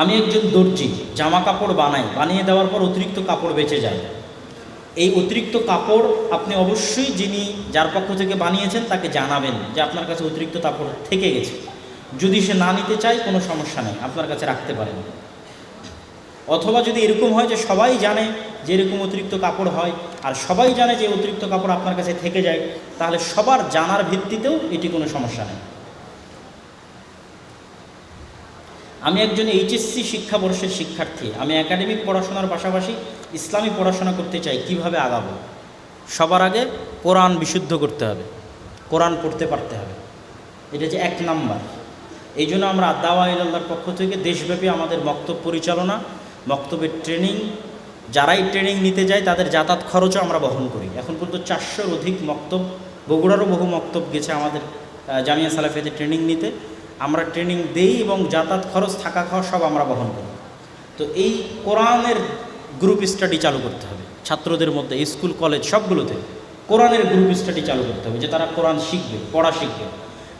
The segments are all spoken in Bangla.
আমি একজন দর্জি, জামা কাপড় বানাই, বানিয়ে দেওয়ার পর অতিরিক্ত কাপড় বেঁচে যায়। এই অতিরিক্ত কাপড় আপনি অবশ্যই যিনি যার পক্ষ থেকে বানিয়েছেন তাকে জানাবেন যে আপনার কাছে অতিরিক্ত কাপড় থেকে গেছে। যদি সে না নিতে চায়, কোনো সমস্যা নেই, আপনার কাছে রাখতে পারেন। অথবা যদি এরকম হয় যে সবাই জানে যে এরকম অতিরিক্ত কাপড় হয়, আর সবাই জানে যে অতিরিক্ত কাপড় আপনার কাছে থেকে যায়, তাহলে সবার জানার ভিত্তিতেও এটি কোনো সমস্যা নেই। আমি একজন এইচএসসি শিক্ষাবর্ষের শিক্ষার্থী। আমি একাডেমিক পড়াশোনার পাশাপাশি ইসলামী পড়াশোনা করতে চাই, কীভাবে আগাবো? সবার আগে কোরআন বিশুদ্ধ করতে হবে। কোরআন পড়তে পারতে হবে। এটা হচ্ছে এক নাম্বার। এই জন্য আমরা দাওয়া ইল্লাহর পক্ষ থেকে দেশব্যাপী আমাদের বক্তব্য পরিচালনা বক্তব্যের ট্রেনিং যারাই ট্রেনিং নিতে যায়, তাদের যাতায়াত খরচও আমরা বহন করি। এখন পর্যন্ত চারশোর অধিক মক্তব, বগুড়ারও বহু মক্তব গেছে আমাদের জামিয়া সালাফিয়াতে ট্রেনিং নিতে। আমরা ট্রেনিং দেই এবং যাতায়াত খরচ, থাকা খাওয়া সব আমরা বহন করি। তো এই কোরআনের গ্রুপ স্টাডি চালু করতে হবে। ছাত্রদের মধ্যে, স্কুল কলেজ সবগুলোতে কোরআনের গ্রুপ স্টাডি চালু করতে হবে যে তারা কোরআন শিখবে, পড়া শিখবে।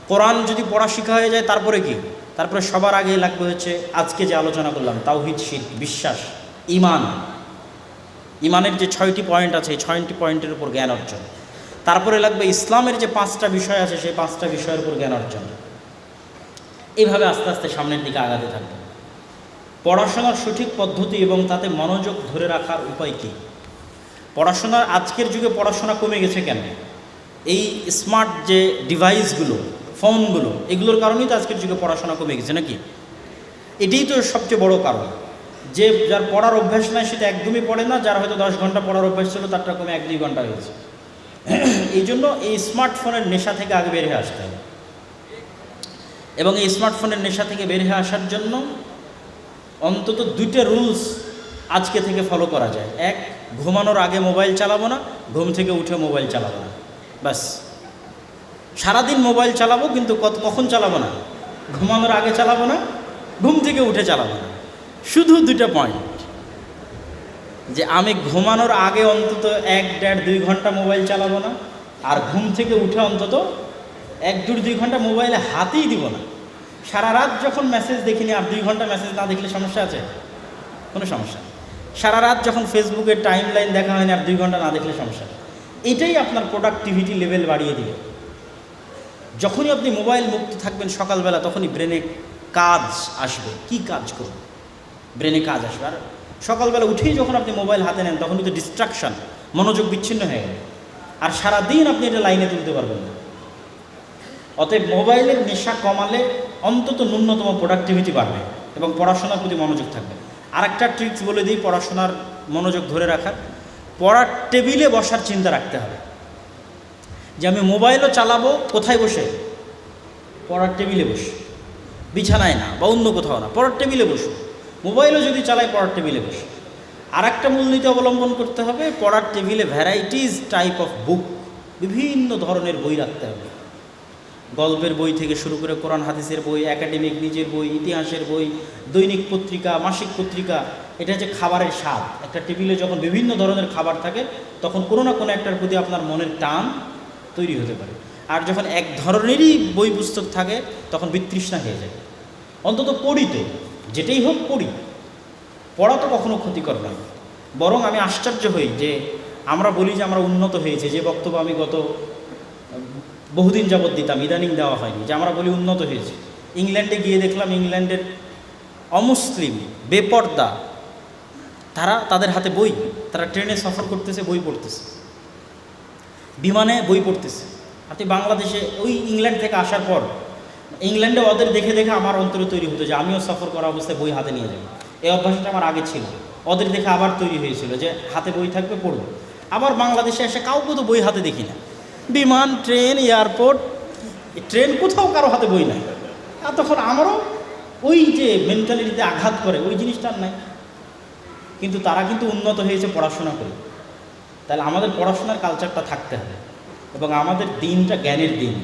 কোরআন যদি পড়া শেখা হয়ে যায়, তারপরে কি? তারপরে সবার আগে লাগবে হচ্ছে, আজকে যে আলোচনা করলাম, তাওহিদ শিখ বিশ্বাস ইমান ইমানের যে ছয়টি পয়েন্ট আছে, এই ছয়টি পয়েন্টের উপর জ্ঞান অর্জন। তারপরে লাগবে ইসলামের যে পাঁচটা বিষয় আছে, সেই পাঁচটা বিষয়ের উপর জ্ঞান অর্জন। এইভাবে আস্তে আস্তে সামনের দিকে আগাতে থাকবে। পড়াশোনার সঠিক পদ্ধতি এবং তাতে মনোযোগ ধরে রাখার উপায় কী? পড়াশোনার আজকের যুগে পড়াশোনা কমে গেছে কেন? এই স্মার্ট যে ডিভাইসগুলো ফোনগুলো এগুলোর কারণেই তো আজকের যুগে পড়াশোনা কমে গেছে নাকি? এটাই তো সবচেয়ে বড় কারণ। যে যার পড়ার অভ্যাস নাই সেটা একদমই পড়ে না, যার হয়তো দশ ঘণ্টা পড়ার অভ্যাস ছিল, তারটা কমে এক দুই ঘণ্টা হয়েছে। এই জন্য এই স্মার্টফোনের নেশা থেকে আগে বের হয়ে আসতে হবে। এবং এই স্মার্টফোনের নেশা থেকে বের হয়ে আসার জন্য অন্তত দুইটা রুলস আজকে থেকে ফলো করা যায়। এক, ঘুমানোর আগে মোবাইল চালাবো না, ঘুম থেকে উঠে মোবাইল চালাবো না। ব্যাস। সারাদিন মোবাইল চালাবো, কিন্তু কত, কখন চালাবো না? ঘুমানোর আগে চালাবো না, ঘুম থেকে উঠে চালাবো না। শুধু দুইটা পয়েন্ট যে আমি ঘুমানোর আগে অন্তত এক, দেড়, দুই ঘণ্টা মোবাইল চালাবো না, আর ঘুম থেকে উঠে অন্তত এক, দুই দুই ঘণ্টা মোবাইলে হাতেই দিব না। সারা রাত যখন মেসেজ দেখিনি আর দুই ঘণ্টা মেসেজ না দেখলে সমস্যা আছে? কোনো সমস্যা সারা রাত যখন ফেসবুকের টাইম লাইন দেখা হয়নি আর দুই ঘণ্টা না দেখলে সমস্যা এটাই আপনার প্রোডাক্টিভিটি লেভেল বাড়িয়ে দিবে। যখনই আপনি মোবাইল মুক্ত থাকবেন সকালবেলা, তখনই ব্রেনে কাজ আসবে। কি কাজ করবে ব্রেনে কাজ আসবে। আর সকালবেলা উঠেই যখন আপনি মোবাইল হাতে নেন তখন কিন্তু ডিস্ট্রাকশন মনোযোগ বিচ্ছিন্ন হয়ে গেল। আর সারাদিন আপনি এটা লাইনে তুলতে পারবেন না। অতএব মোবাইলের নেশা কমালে অন্তত ন্যূনতম প্রোডাক্টিভিটি বাড়বে এবং পড়াশোনার প্রতি মনোযোগ থাকবে। আরেকটা ট্রিক্স বলে দিই, পড়াশোনার মনোযোগ ধরে রাখার। পড়ার টেবিলে বসার চিন্তা রাখতে হবে। যে আমি মোবাইলও চালাবো, কোথায় বসে? পড়ার টেবিলে বসে। বিছানায় না, বা অন্য কোথাও না, পড়ার টেবিলে বসো। মোবাইলও যদি চালাই পড়ার টেবিলে বসে। আর একটা মূলনীতি অবলম্বন করতে হবে, পড়ার টেবিলে ভ্যারাইটিস টাইপ অফ বুক বিভিন্ন ধরনের বই রাখতে হবে। গল্পের বই থেকে শুরু করে কোরআন হাদিসের বই, একাডেমিক নিজের বই, ইতিহাসের বই, দৈনিক পত্রিকা, মাসিক পত্রিকা, এটা হচ্ছে খাবারের স্বাদ। একটা টেবিলে যখন বিভিন্ন ধরনের খাবার থাকে, তখন কোনো না কোনো একটার প্রতি আপনার মনের টান তৈরি হতে পারে। আর যখন এক ধরনেরই বই পুস্তক থাকে, তখন বিতৃষ্ণা হয়ে যায়। অন্তত পড়ি তো, যেটাই হোক পড়ি। পড়া তো কখনো ক্ষতিকর নয়। বরং আমি আশ্চর্য হই যে, আমরা বলি যে আমরা উন্নত হয়েছে, যে বক্তব্য আমি গত বহুদিন যাবৎ দিতাম, ইদানিং দেওয়া হয়নি, যে আমরা বলি উন্নত হয়েছে। ইংল্যান্ডে গিয়ে দেখলাম ইংল্যান্ডের অমুসলিম বেপর্দা, তারা তাদের হাতে বই, তারা ট্রেনে সফর করতেছে, বই পড়তেছে। বিমানে বই পড়তেছে। হাতে বাংলাদেশে, ওই ইংল্যান্ড থেকে আসার পর, ইংল্যান্ডে ওদের দেখে দেখে আমার অন্তরে তৈরি হতো যে আমিও সফর করা অবস্থায় বই হাতে নিয়ে যাব এই অভ্যাসটা আমার আগে ছিল। ওদের দেখে আবার তৈরি হয়েছিল যে হাতে বই থাকবে, পড়ব। আবার বাংলাদেশে এসে কাউকে তো বই হাতে দেখি না। বিমান, ট্রেন, এয়ারপোর্ট ট্রেন কোথাও কারও হাতে বই নাই। আর তখন আমারও ওই যে মেন্টালিটিতে আঘাত করে, ওই জিনিসটা নাই। কিন্তু তারা কিন্তু উন্নত হয়েছে পড়াশোনা করে। তাহলে আমাদের পড়াশোনার কালচারটা থাকতে হবে এবং আমাদের দিনটা জ্ঞানের দিন।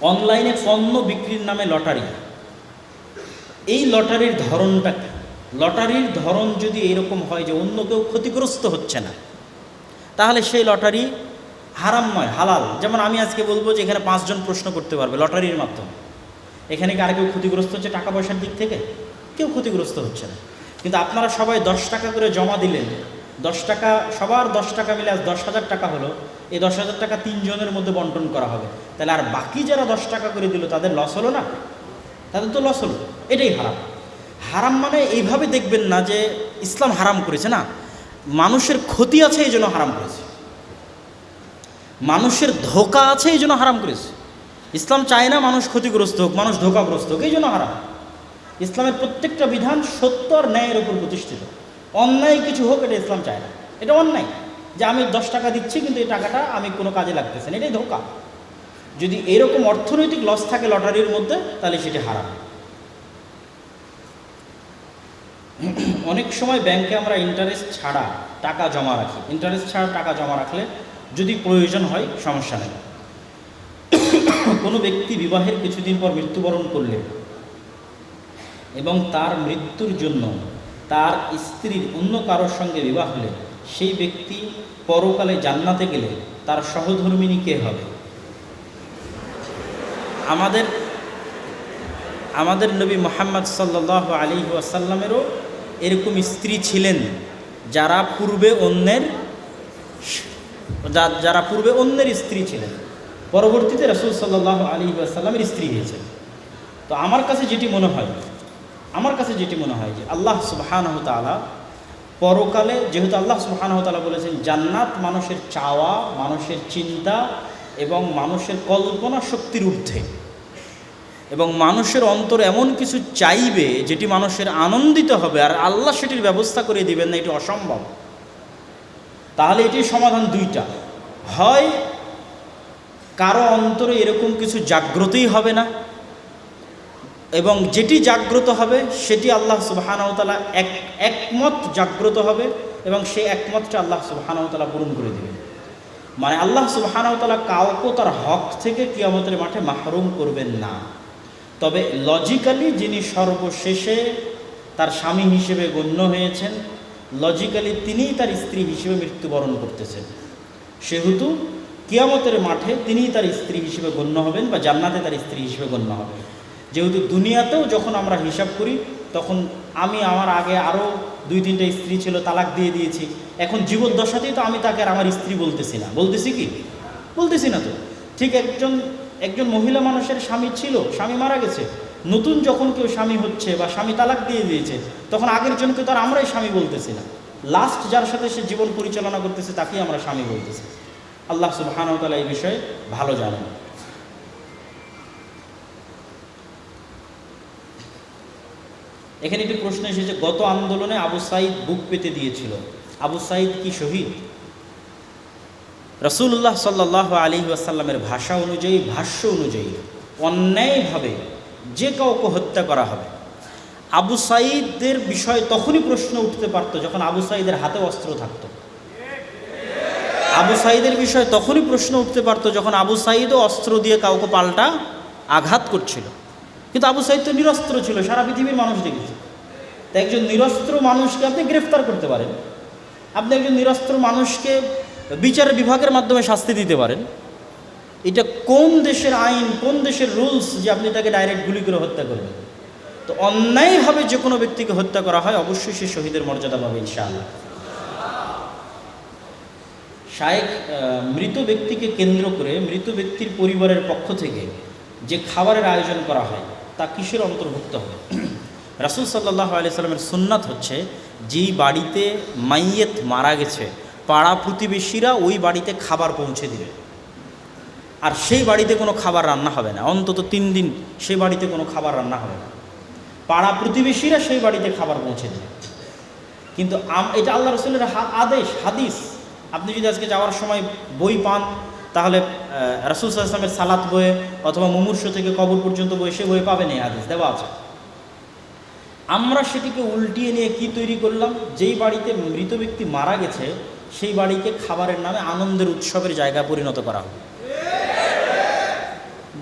অনলাইনে পণ্য বিক্রির নামে লটারি। এই লটারির ধরনটা লটারির ধরন যদি এরকম হয় যে অন্য কেউ ক্ষতিগ্রস্ত হচ্ছে না তাহলে সেই লটারি হারাম নয় হালাল। যেমন আমি আজকে বলব যে এখানে পাঁচজন প্রশ্ন করতে পারবে লটারির মাধ্যমে। এখানে কি আর কেউ ক্ষতিগ্রস্ত হচ্ছে টাকা পয়সার দিক থেকে? কেউ ক্ষতিগ্রস্ত হচ্ছে না। কিন্তু আপনারা সবাই দশ টাকা করে জমা দিলেন, দশ টাকা, সবার দশ টাকা মিলে আজ দশ হাজার টাকা হলো, এই দশ হাজার টাকা তিনজনের মধ্যে বন্টন করা হবে। তাহলে আর বাকি যারা দশ টাকা করে দিল, তাদের লস হলো না? তাদের তো লস হলো। এটাই হারাম। হারাম মানে এইভাবে দেখবেন না যে ইসলাম হারাম করেছে, না? মানুষের ক্ষতি আছে এই জন্য হারাম করেছে। মানুষের ধোকা আছে এই জন্য হারাম করেছে। ইসলাম চায় না মানুষ ক্ষতিগ্রস্ত হোক, মানুষ ধোকাগ্রস্ত হোক, এই জন্য হারাম। ইসলামের প্রত্যেকটা বিধান সত্য আর ন্যায়ের উপর প্রতিষ্ঠিত। অন্যায় কিছু হোক, এটা ইসলাম চায় না। এটা অন্যায় যে আমি দশ টাকা দিচ্ছি, কিন্তু এই টাকাটা আমি কোনো কাজে লাগতেছে না, এটাই ধোকা। যদি এরকম অর্থনৈতিক লস থাকে লটারির মধ্যে, তাহলে সেটি হারাম। অনেক সময় ব্যাংকে আমরা ইন্টারেস্ট ছাড়া টাকা জমা রাখি। ইন্টারেস্ট ছাড়া টাকা জমা রাখলে যদি প্রয়োজন হয়, সমস্যা নেই। কোনো ব্যক্তি বিবাহের কিছুদিন পর মৃত্যুবরণ করলে এবং তার মৃত্যুর জন্য তার স্ত্রীর অন্য কারোর সঙ্গে বিবাহ হলে, সেই ব্যক্তি পরকালে জান্নাতে গেলে তার সহধর্মিনী কে হবে? আমাদের আমাদের নবী মোহাম্মদ সাল্লাহ আলী আসাল্লামেরও এরকম স্ত্রী ছিলেন যারা পূর্বে অন্যের যারা পূর্বে অন্যের স্ত্রী ছিলেন। পরবর্তীতে রসুল সাল্লাহ আলী আসাল্লামের স্ত্রী হয়েছেন। তো আমার কাছে যেটি মনে হয়, আমার কাছে যেটি মনে হয় যে আল্লাহ সুবাহানহ তালা পরকালে, যেহেতু আল্লাহ সুবাহানহ তালা বলেছেন, জান্নাত মানুষের চাওয়া, মানুষের চিন্তা এবং মানুষের কল্পনা শক্তির ঊর্ধ্বে। এবং মানুষের অন্তর এমন কিছু চাইবে যেটি মানুষের আনন্দিত হবে আর আল্লাহ সেটির ব্যবস্থা করে দিবেন না, এটি অসম্ভব। তাহলে এটির সমাধান দুইটা। হয় কারও অন্তরে এরকম কিছু জাগ্রতই হবে না এবং যেটি জাগ্রত হবে সেটি আল্লাহ সুবাহানতালা এক, একমত জাগ্রত হবে এবং সেই একমতটা আল্লাহ সুবাহানতালা পূরণ করে দেবেন মানে আল্লাহ সুবাহানতালা কাউকে তার হক থেকে কিয়ামতের মাঠে মাহরুম করবেন না। তবে লজিক্যালি যিনি সর্বশেষে তার স্বামী হিসেবে গণ্য হয়েছেন লজিক্যালি তিনিই তার স্ত্রী হিসেবে মৃত্যুবরণ করতেছেন। সেহেতু কিয়ামতের মাঠে তিনিই তার স্ত্রী হিসেবে গণ্য হবেন বা জান্নাতে তার স্ত্রী হিসেবে গণ্য হবেন। যেহেতু দুনিয়াতেও যখন আমরা হিসাব করি, তখন আমি আমার আগে আরও দুই তিনটা স্ত্রী ছিল, তালাক দিয়ে দিয়েছি। এখন জীবদ্দশাতেই তো আমি তাকে আর আমার স্ত্রী বলতেছি না। বলতেছি কি? বলতেছি না তো। ঠিক একজন একজন মহিলা মানুষের স্বামী ছিল, স্বামী মারা গেছে। নতুন যখন কেউ স্বামী হচ্ছে বা স্বামী তালাক দিয়ে দিয়েছে, তখন আগের জনকে তো আর আমরাই স্বামী বলতেছি না। লাস্ট যার সাথে সে জীবন পরিচালনা করতেছে, তাকেই আমরা স্বামী বলতেছি। আল্লাহ সুবাহানতালা এই বিষয়ে ভালো জানেন। এখানে একটি প্রশ্ন এসেছে, গত আন্দোলনে আবু সাইদ বুক পেতে দিয়েছিল। আবু সাইদ কি শহীদ? রসুল্লাহ সাল্লাহ আলী আসাল্লামের ভাষা অনুযায়ী, ভাষ্য অনুযায়ী অন্যায়ভাবে যে কাউকে হত্যা করা হবে, আবু সাইদের বিষয়ে তখনই প্রশ্ন উঠতে পারতো যখন আবু সাইদের হাতে অস্ত্র থাকতো। আবু সাইদের বিষয়ে তখনই প্রশ্ন উঠতে পারতো যখন আবু সাইদও অস্ত্র দিয়ে কাউকে পাল্টা আঘাত করছিল। কিন্তু আবু সাইদ তো নিরস্ত্র ছিল, সারা পৃথিবীর মানুষ দেখেছে। তো একজন নিরস্ত্র মানুষকে আপনি গ্রেফতার করতে পারেন। আপনি একজন নিরস্ত্র মানুষকে বিচার বিভাগের মাধ্যমে শাস্তি দিতে পারেন। এটা কোন দেশের আইন, কোন দেশের রুলস যে আপনি তাকে ডাইরেক্ট গুলি করে হত্যা করবেন? তো অন্যায়ভাবে যে কোনো ব্যক্তিকে হত্যা করা হয়, অবশ্যই সে শহীদের মর্যাদা পাবে ইনশাআল্লাহ। শায়েক মৃত ব্যক্তিকে কেন্দ্র করে মৃত ব্যক্তির পরিবারের পক্ষ থেকে যে খাবারের আয়োজন করা হয়, তা কিসের অন্তর্ভুক্ত হবে? রাসুল সাল্লাহ আলিয়াল্লামের সুন্নাত হচ্ছে, যেই বাড়িতে মাইয়েত মারা গেছে পাড়া প্রতিবেশীরা ওই বাড়িতে খাবার পৌঁছে দিবে। আর সেই বাড়িতে কোনো খাবার রান্না হবে না। অন্তত তিন দিন সেই বাড়িতে কোনো খাবার রান্না হবে না। পাড়া প্রতিবেশীরা সেই বাড়িতে খাবার পৌঁছে দেবে। কিন্তু এটা আল্লাহ রসুলের আদেশ, হাদিস। আপনি যদি আজকে যাওয়ার সময় বই পান, তাহলে রাসুল সাল্লামের সালাত বইয়ে অথবা মুমূর্ষ থেকে কবর পর্যন্ত বই সে বই পাবেন এই আদেশ দেওয়া আছে। আমরা সেটিকে উল্টিয়ে নিয়ে কি তৈরি করলাম? যেই বাড়িতে মৃত ব্যক্তি মারা গেছে সেই বাড়িকে খাবারের নামে আনন্দের উৎসবের জায়গা পরিণত করা হবে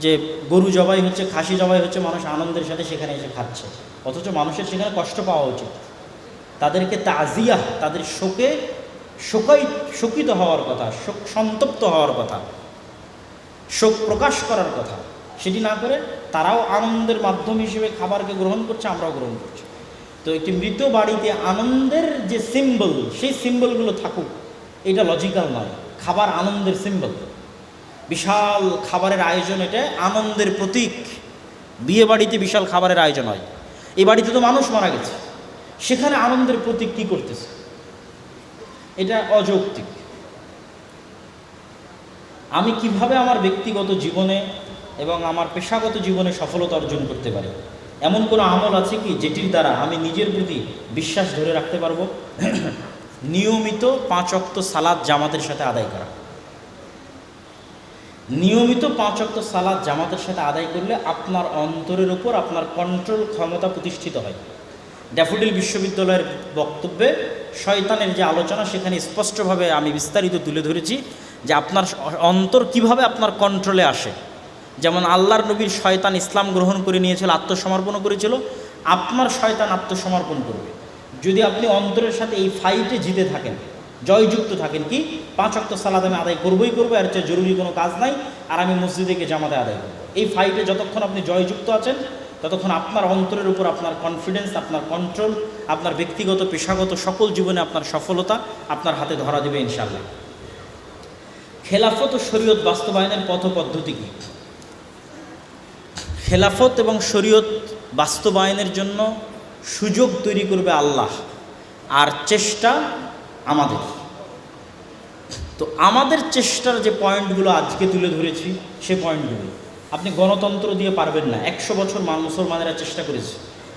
যে গরু জবাই হচ্ছে, খাসি জবাই হচ্ছে, মানুষ আনন্দের সাথে সেখানে এসে খাচ্ছে। অথচ মানুষের সেখানে কষ্ট পাওয়া উচিত। তাদেরকে তাজিয়া, তাদের শোকে শোকাই, শোকিত হওয়ার কথা, শোক সন্তপ্ত হওয়ার কথা, শোক প্রকাশ করার কথা, সেটি না করে তারাও আনন্দের মাধ্যম হিসেবে খাবারকে গ্রহণ করছে, আমরাও গ্রহণ করছি। তো একটি মৃত বাড়িতে আনন্দের যে সিম্বল সেই সিম্বলগুলো থাকুক এটা লজিক্যাল নয়। খাবার আনন্দের সিম্বল বিশাল খাবারের আয়োজন, এটা আনন্দের প্রতীক। বিয়ে বাড়িতে বিশাল খাবারের আয়োজন হয়। এই বাড়িতে তো মানুষ মারা গেছে। সেখানে আনন্দের প্রতীক কী করতেছে? এটা অযৌক্তিক। আমি কীভাবে আমার ব্যক্তিগত জীবনে এবং আমার পেশাগত জীবনে সফলতা অর্জন করতে পারি? এমন কোনো আমল আছে কি যেটির দ্বারা আমি নিজের প্রতি বিশ্বাস ধরে রাখতে পারব? নিয়মিত পাঁচ অক্ত সালাদ জামাতের সাথে আদায় করা। নিয়মিত পাঁচ অক্ত সালাদ জামাতের সাথে আদায় করলে আপনার অন্তরের উপর আপনার কন্ট্রোল ক্ষমতা প্রতিষ্ঠিত হয়। ড্যাফোডিল বিশ্ববিদ্যালয়ের বক্তব্যে শয়তানের যে আলোচনা, সেখানে স্পষ্টভাবে আমি বিস্তারিত তুলে ধরেছি যে আপনার অন্তর কীভাবে আপনার কন্ট্রোলে আসে। যেমন আল্লাহর নবীর শয়তান ইসলাম গ্রহণ করে নিয়েছিল, আত্মসমর্পণও করেছিল। আপনার শয়তান আত্মসমর্পণ করবে। যদি আপনি অন্তরের সাথে এই ফাইটে জিতে থাকেন, জয়যুক্ত থাকেন কি, পাঁচ অক্ত সালাদ আমি আদায় করবই করব আর চেয়ে জরুরি কোনো কাজ নাই, আর আমি মসজিদে গিয়ে জামাতে আদায় করব। এই ফাইটে যতক্ষণ আপনি জয়যুক্ত আছেন, ততক্ষণ আপনার অন্তরের উপর আপনার কনফিডেন্স আপনার কন্ট্রোল আপনার ব্যক্তিগত, পেশাগত সকল জীবনে আপনার সফলতা আপনার হাতে ধরা দেবে ইনশাল্লাহ খেলাফত ও শরীয়ত বাস্তবায়নের পথ পদ্ধতি কী? খেলাফত এবং শরীয়ত বাস্তবায়নের জন্য সুযোগ তৈরি করবে আল্লাহ আর চেষ্টা আমাদের। তো আমাদের চেষ্টার যে পয়েন্টগুলো আজকে তুলে ধরেছি, সে পয়েন্টগুলো। আপনি গণতন্ত্র দিয়ে পারবেন না। একশো বছর মান মুসলমানেরা চেষ্টা করেছে।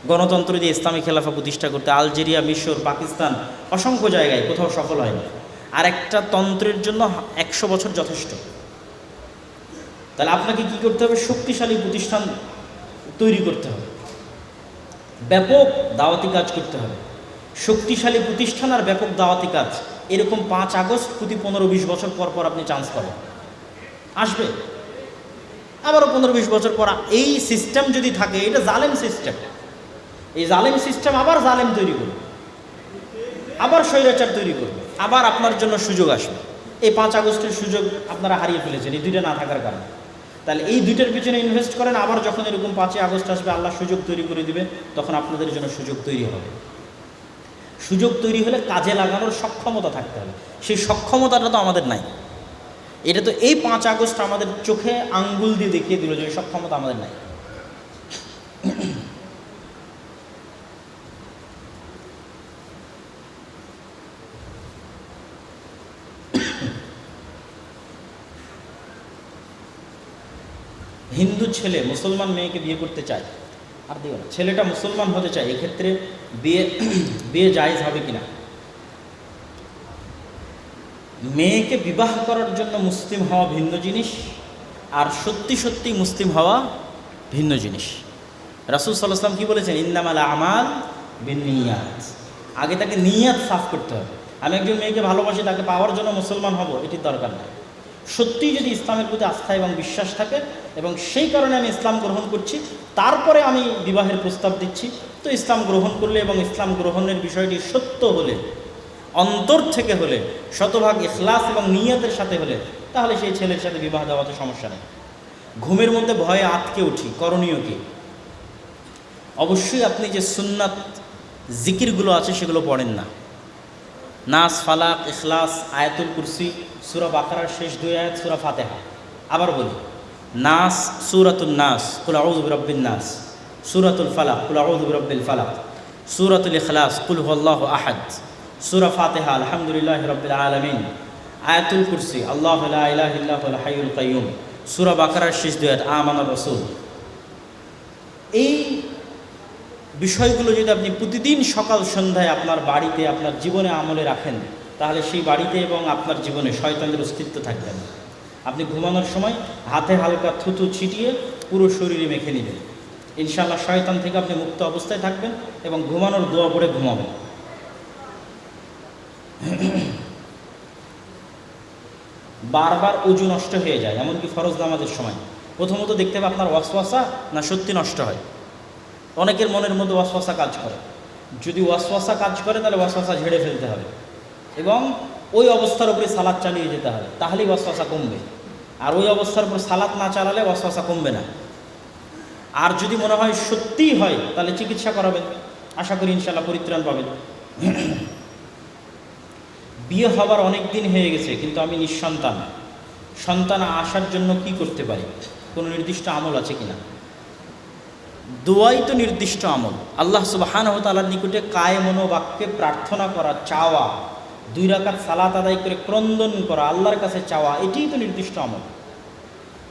গণতন্ত্র দিয়ে ইসলামী খেলাফা প্রতিষ্ঠা করতে। আলজেরিয়া, মিশর, পাকিস্তান অসংখ্য জায়গায় কোথাও সফল হয়নি। আর একটা তন্ত্রের জন্য একশো বছর যথেষ্ট। তাহলে আপনাকে কি করতে হবে? শক্তিশালী প্রতিষ্ঠান তৈরি করতে হবে। ব্যাপক দাওয়াতি কাজ করতে হবে। শক্তিশালী প্রতিষ্ঠান আর ব্যাপক দাওয়াতি কাজ। এরকম পাঁচ আগস্ট প্রতি পনেরো বিশ বছর পর পর আপনি চান্স পাবেন। আসবে। আবারও পনেরো বিশ বছর পর এই সিস্টেম যদি থাকে, এটা জালেম সিস্টেম এই জালেম সিস্টেম আবার জালেম তৈরি করবে। আবার স্বৈরাচার তৈরি করবে। আবার আপনার জন্য সুযোগ আসবে। এই পাঁচ আগস্টের সুযোগ আপনারা হারিয়ে ফেলেছেন, এই দুইটা না থাকার কারণে। তাহলে এই দুইটার পিছনে ইনভেস্ট করেন, আবার যখন এরকম পাঁচই আগস্ট আসবে, আল্লাহ সুযোগ তৈরি করে দিবে, তখন আপনাদের জন্য সুযোগ তৈরি হবে। সুযোগ তৈরি হলে কাজে লাগানোর সক্ষমতা থাকতে হবে। সেই সক্ষমতাটা তো আমাদের নাই। এটা তো এই পাঁচ আগস্ট আমাদের চোখে আঙ্গুল দিয়ে দেখিয়ে দিল যে সক্ষমতা আমাদের নাই হিন্দু ছেলে মুসলমান মেয়েকে বিয়ে করতে চায়, আর দিও না, ছেলেটা মুসলমান হতে চায়, এক্ষেত্রে বিয়ে বিয়ে জায়েজ হবে কিনা? মেয়েকে বিবাহ করার জন্য মুসলিম হওয়া ভিন্ন জিনিস, আর সত্যি সত্যি মুসলিম হওয়া ভিন্ন জিনিস। রাসুল সাল্লাহাম কি বলেছেন? ইন্দামাল আমাল বিনিয়াত। আগে তাকে নিয়াত সাফ করতে হবে। আমি একজন মেয়েকে ভালোবাসি, তাকে পাওয়ার জন্য মুসলমান হব, এটির দরকার নেই। সত্যিই যদি ইসলামের প্রতি আস্থা এবং বিশ্বাস থাকে এবং সেই কারণে আমি ইসলাম গ্রহণ করছি, তারপরে আমি বিবাহের প্রস্তাব দিচ্ছি। তো ইসলাম গ্রহণ করলে এবং ইসলাম গ্রহণের বিষয়টি সত্য হলে, অন্তর থেকে হলে, শতভাগ ইখলাস এবং নিয়তের সাথে হলে, তাহলে সেই ছেলের সাথে বিবাহ দেওয়াতে সমস্যা নেই। ঘুমের মধ্যে ভয়ে আটকে উঠি, করণীয় কি? অবশ্যই আপনি যে সুন্নাত, জিকিরগুলো আছে সেগুলো পড়েন না। নাস, ফালাক, ইখলাস, আয়াতুল কুরসি, সুরা বাকারার শেষ দুই আয়াত, সুরা ফাতেহা। আবার বলি, নাস সুরাতুল নাস, কুল আউযু রব্বিন নাস, সুরাতুল ফালাক, কুল আউযু রব্বিল ফালাক, সুরাতুল ইখলাস, কুল হুয়াল্লাহু আহাদ, সুরা ফাতেহা, আলহামদুলিল্লাহ রব্বিল আলামিন। আয়াতুল কুরসি, আল্লাহ লা ইলাহা ইল্লাহুল হাইয়ুল কাইয়ুম, সুরা বাকারার শেষ দুই আয়াত, আমানার রাসূল। এই বিষয়গুলো যদি আপনি প্রতিদিন সকাল সন্ধ্যায় আপনার বাড়িতে, আপনার জীবনে আমলে রাখেন, তাহলে সেই বাড়িতে এবং আপনার জীবনে শয়তানের অস্তিত্ব থাকবে না। আপনি ঘুমানোর সময় হাতে হালকা থুতু ছিটিয়ে পুরো শরীরে মেখে নেবেন। ইনশাআল্লাহ শয়তান থেকে আপনি মুক্ত অবস্থায় থাকবেন এবং ঘুমানোর দোয়া পড়ে ঘুমাবেন। বারবার উজু নষ্ট হয়ে যায়, এমনকি ফরজ নামাজের সময়। প্রথমত দেখতে হবে আপনার ওয়াসওয়াসা না সত্যি নষ্ট হয়। অনেকের মনের মধ্যে ওয়াসওয়াসা কাজ করে। যদি ওয়াসওয়াসা কাজ করে, তাহলে ওয়াসওয়াসা ঝেড়ে ফেলতে হবে। এবং ওই অবস্থার উপরে সালাদ চালিয়ে যেতে হবে। তাহলেই ওয়াসওয়াসা কমবে। আর ওই অবস্থার উপর সালাদ না চালালে ওয়াসওয়াসা কমবে না। আর যদি মনে হয় সত্যিই হয়, তাহলে চিকিৎসা করাবেন। আশা করি ইনশাল্লাহ পরিত্রাণ পাবেন। বিয়ে হবার অনেক দিন হয়ে গেছে, কিন্তু আমি নিঃসন্তান। সন্তান আসার জন্য কি করতে পারি? কোনো নির্দিষ্ট আমল আছে কিনা? দোয়াই তো নির্দিষ্ট আমল। আল্লাহ সুবাহান তালার নিকটে কায় মনোবাক্যে প্রার্থনা করা, চাওয়া, দুই রাকাত সালাত আদায় করে ক্রন্দন করা, আল্লাহর কাছে চাওয়া, এটিই তো নির্দিষ্ট আমল।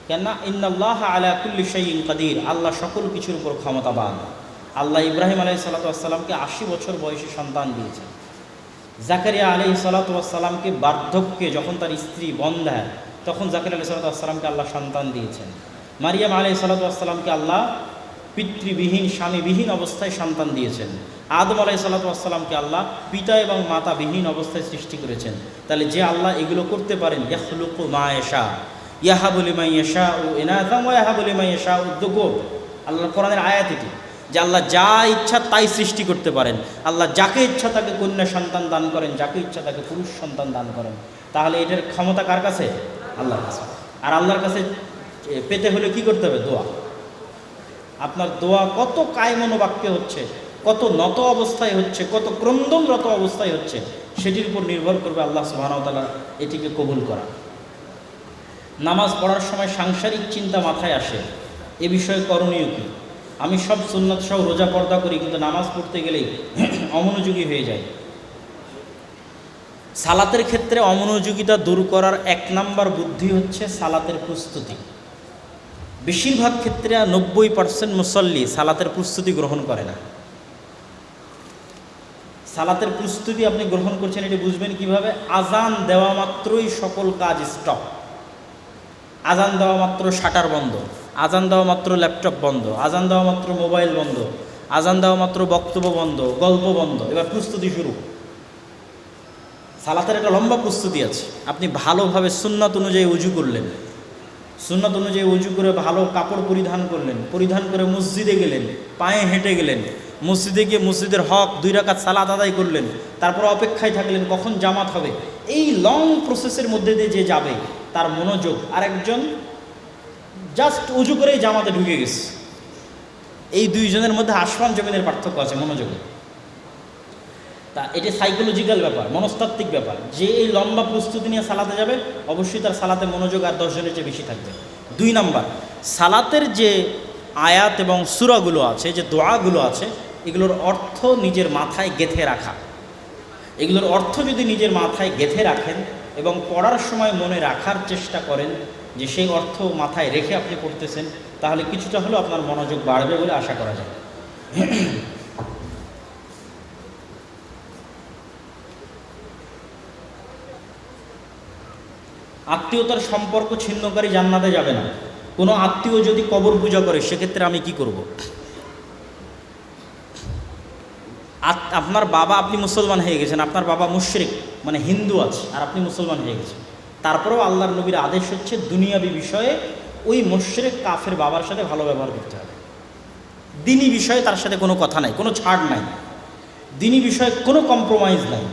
কেননা, ইন্নাল্লাহ আলা কুল্লি শাইইন কাদির, আল্লাহ সকল কিছুর উপর ক্ষমতাবান। আল্লাহ ইব্রাহিম আলাই সালাতামকে আশি বছর বয়সে সন্তান দিয়েছেন। জাকারিয়া আলাই সালাতামকে বার্ধক্যে যখন তার স্ত্রী বন্ধায় তখন জাকারিয়া আলাই সালাতামকে আল্লাহ সন্তান দিয়েছেন। মারিয়াম আলাই সালাতামকে আল্লাহ পিতৃবিহীন, স্বামীবিহীন অবস্থায় সন্তান দিয়েছেন। আদম আলাই সাল্লাতামকে আল্লাহ পিতা এবং মাতা বিহীন অবস্থায় সৃষ্টি করেছেন। তাহলে যে আল্লাহ এগুলো করতে পারেন ইয়াহলুকু মা এশা ইয়াহাবুলি মাই এশা ও ইয়াহাবুলি মাই এশা উদ্যোগ আল্লাহ কোরআনের আয়াত এটি, যে আল্লাহ যা ইচ্ছা তাই সৃষ্টি করতে পারেন। আল্লাহ যাকে ইচ্ছা তাকে কন্যা সন্তান দান করেন, যাকে ইচ্ছা তাকে পুরুষ সন্তান দান করেন। তাহলে এটার ক্ষমতা কার কাছে? আল্লাহর কাছে। আর আল্লাহর কাছে পেতে হলে কি করতে হবে? দোয়া। আপনার দোয়া কত কায়মনোবাক্যে হচ্ছে, কত নত অবস্থায় হচ্ছে, কত ক্রন্দনরত অবস্থায় হচ্ছে, সেটির উপর নির্ভর করবে আল্লাহ সুবাহতালা এটিকে কবুল করা। নামাজ পড়ার সময় সাংসারিক চিন্তা মাথায় আসে, এ বিষয়ে করণীয় কী? আমি সব সুন্নত সহ রোজা পর্দা করি, কিন্তু নামাজ পড়তে গেলেই অমনোযোগী হয়ে যায় সালাতের ক্ষেত্রে অমনোযোগিতা দূর করার এক নাম্বার বুদ্ধি হচ্ছে সালাতের প্রস্তুতি। বেশিরভাগ ক্ষেত্রে নব্বই পার্সেন্ট মুসল্লি সালাতের প্রস্তুতি গ্রহণ করে না। সালাতের প্রস্তুতি আপনি গ্রহণ করছেন, এটি বুঝবেন কীভাবে? আজান দেওয়া মাত্রই সকল কাজ স্টপ আজান দেওয়া মাত্র শাটার বন্ধ। আজান দেওয়া মাত্র ল্যাপটপ বন্ধ। আজান দেওয়া মাত্র মোবাইল বন্ধ। আজান দেওয়া মাত্র বক্তব্য বন্ধ, গল্প বন্ধ। এবার প্রস্তুতি শুরু। সালাতের একটা লম্বা প্রস্তুতি আছে। আপনি ভালোভাবে সুন্নাত অনুযায়ী উজু করলেন। সুন্নাত অনুযায়ী উজু করে ভালো কাপড় পরিধান করলেন, পরিধান করে মসজিদে গেলেন, পায়ে হেঁটে গেলেন, মসজিদে গিয়ে মসজিদের হক দুই রাকাত সালাদ আদায় করলেন, তারপর অপেক্ষায় থাকলেন কখন জামাত হবে। এই লং প্রসেসের মধ্যে দিয়ে যে যাবে, তার মনোযোগ আরেকজন জাস্ট উজু করেই জামাতে ঢুকে গেছে। এই দুইজনের মধ্যে আসমান জমিনের পার্থক্য আছে মনোযোগে। তা এটি সাইকোলজিক্যাল ব্যাপার, মনস্তাত্ত্বিক ব্যাপার। যে এই লম্বা প্রস্তুতি নিয়ে সালাতে যাবে, অবশ্যই তার সালাতে মনোযোগ আর দশজনের চেয়ে বেশি থাকবে। দুই নাম্বার, সালাতের যে আয়াত এবং সুরাগুলো আছে, যে দোয়াগুলো আছে, এগুলোর অর্থ নিজের মাথায় গেথে রাখা। এগুলোর অর্থ যদি নিজের মাথায় গেথে রাখেন এবং পড়ার সময় মনে রাখার চেষ্টা করেন যে সেই অর্থ মাথায় রেখে আপনি পড়তেছেন, তাহলে কিছুটা হলেও আপনার মনোযোগ বাড়বে বলে আশা করা যায়। আত্মীয়তার সম্পর্ক ছিন্নকারী জান্নাতে যাবে না। কোনো আত্মীয় যদি কবর পূজা করে, সেক্ষেত্রে আমি কি করব? আপনার বাবা আপনি মুসলমান হয়ে গেছেন, আপনার বাবা মুশরিক মানে হিন্দু আছে, আর আপনি মুসলমান হয়ে গেছেন। তারপরেও আল্লাহর নবীর আদেশ হচ্ছে দুনিয়াবি বিষয়ে ওই মুশরিক কাফের বাবার সাথে ভালো ব্যবহার করতে হবে। দিনী বিষয়ে তার সাথে কোনো কথা নাই, কোনো ছাড় নাই। দিনী বিষয়ে কোনো কম্প্রোমাইজ নাই।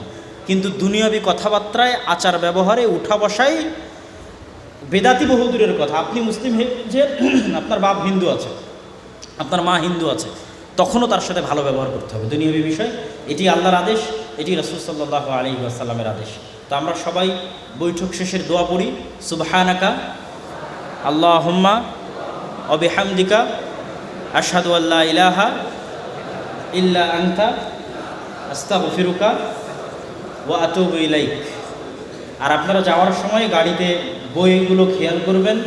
কিন্তু দুনিয়াবি কথাবার্তায়, আচার ব্যবহারে, উঠা বসাই বেদাতি বহুদূরের কথা। আপনি মুসলিম যে আপনার বাপ হিন্দু আছে, আপনার মা হিন্দু আছে, তখনও তার সাথে ভালো ব্যবহার করতে হবে। দুনিয়াবি বিষয়, এটি আল্লাহর আদেশ, এটি রসুল সাল্লাহ আলী আসাল্লামের আদেশ। তো আমরা সবাই বৈঠক শেষের দোয়া পড়ি, সুবহানাকা আল্লাহ হুম্মা অবিহামদিকা আশহাদু আল্লাহ ইলাহা ইল্লা আংতা আস্তাগফিরুকা ওয়া আতুবু ইলাইক। আর আপনারা যাওয়ার সময় গাড়িতে বইগুলো খেয়াল করবেন।